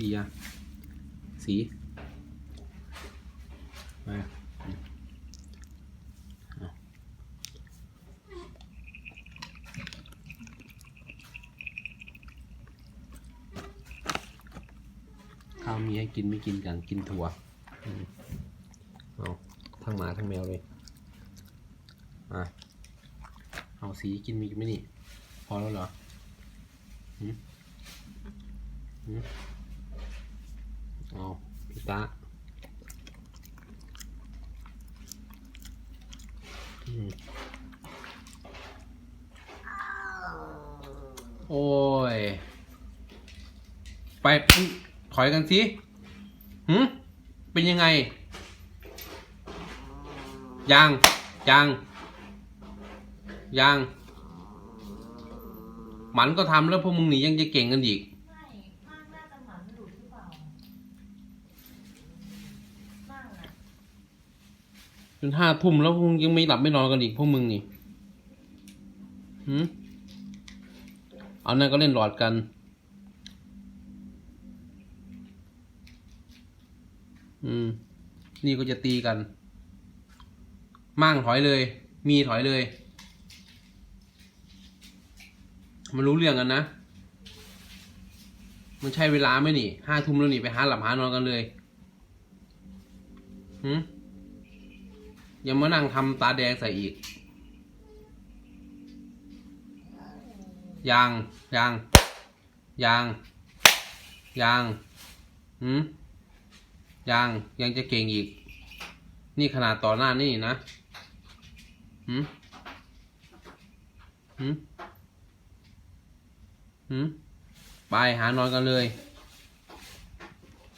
สีอะสีมาข้าวมีให้กินไม่กินกันกินถั่วเอาทั้งหมาทั้งแมวเลยมาเอาสีกินมีกินไหมนี่ พอแล้วเหรอหืมหืม โอ้ย ไปถอยกันสิหืมเป็นยังไง ยัง ยัง ยัง หมันก็ทำแล้วพวกมึงหนียังจะเก่งกันอีก ไม่มากน่าจะหมันหลุดหรือเปล่า มากอะ จนห้าทุ่มแล้วพวกยังไม่หลับไม่นอนกันอีกพวกมึงนี่หืมเอานั่นก็เล่นหลอดกัน อืม นี่ก็จะตีกัน มั่งถอยเลย มีถอยเลย มันรู้เรื่องกันนะ มันใช่เวลาไหมนี่ ห้าทุ่มแล้วนี่ไปหาหลับหานอนกันเลย หืม ยังมานั่งทำตาแดงใส่อีกยังยังยังยังหืมยังยังจะเก่งอีก นี่ขนาดต่อหน้านี่นะหืมหืมหืมไปหานอนกันเลย